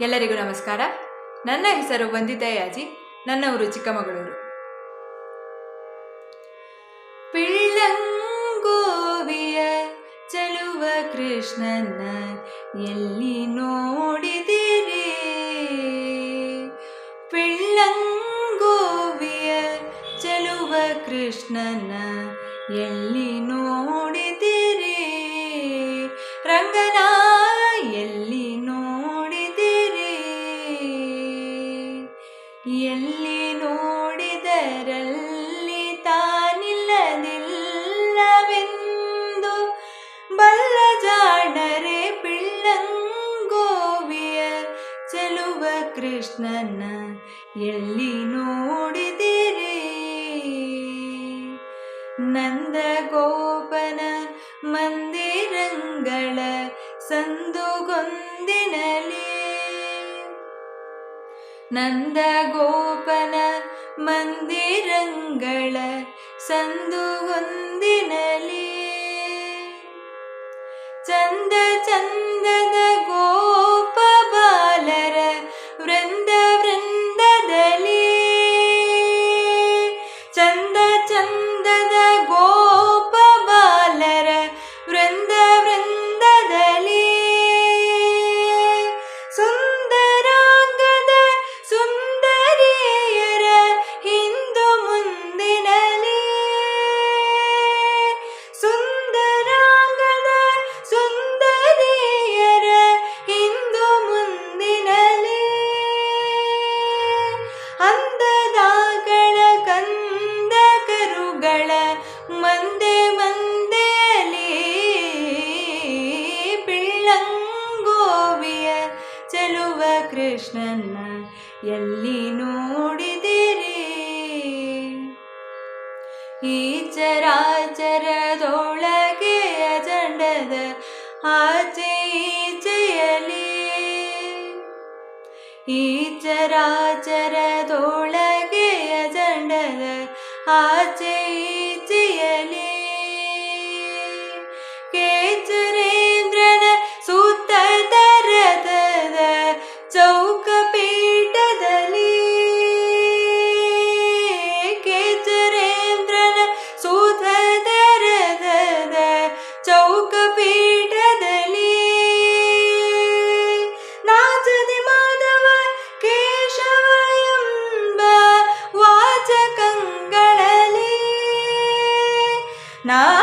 ಎಲ್ಲರಿಗೂ ನಮಸ್ಕಾರ. ನನ್ನ ಹೆಸರು ವಂದಿತಯಾಜಿ ನನ್ನ ಊರು ಚಿಕ್ಕಮಗಳೂರು. ಪಿಳ್ಳಂಗೋವಿಯ ಚಲುವ ಕೃಷ್ಣನ ಎಲ್ಲಿ ನೋಡಿದಿರಿ? ಪಿಳ್ಳಂಗೋವಿಯ ಚಲುವ ಕೃಷ್ಣನ ಎಲ್ಲಿ ನೋಡಿದಿರಿ? ಎಲ್ಲಿ ನೋಡಿದರಲ್ಲಿ ತಾನಿಲ್ಲದಿಲ್ಲವೆಂದು ಬಲ್ಲ ಜಾಣರೆ ಪಿಳ್ಳಂಗೋವಿಯ ಚೆಲುವ ಕೃಷ್ಣನ ಎಲ್ಲಿ ನೋಡಿದಿರಿ? ನಂದಗೋಪನ ಮಂದಿರಂಗಳ ಸಂದುಗೊಂದಿನಲಿ ನಂದ ಗೋಪನ ಮಂದಿರಂಗಳ ಸಂದುಗೊಂದಿನಲಿ. ಚಂದ ಚಂದದ ಕೃಷ್ಣನ ಎಲ್ಲಿ ನೋಡಿದಿರಿ? ಈ ಚರಾಚರದೊಳಗೆ ಅಜಂಡದ ಆಚೆ ಈಚೆಯಲಿ. ಈ ಚರಾಚರದೊಳಗೆ ಚೌಕ ಪೀಠದಲ್ಲಿ ನಾಚದೆ ಮಾಧವ ಕೇಶವ ಎಂಬ ವಾಚಕಂಗಳಲ್ಲಿ ನಾಚದೆ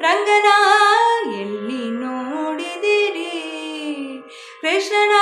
ರಂಗನ ಎಲ್ಲಿ ನೋಡಿದಿರಿ ಕೃಷ್ಣನ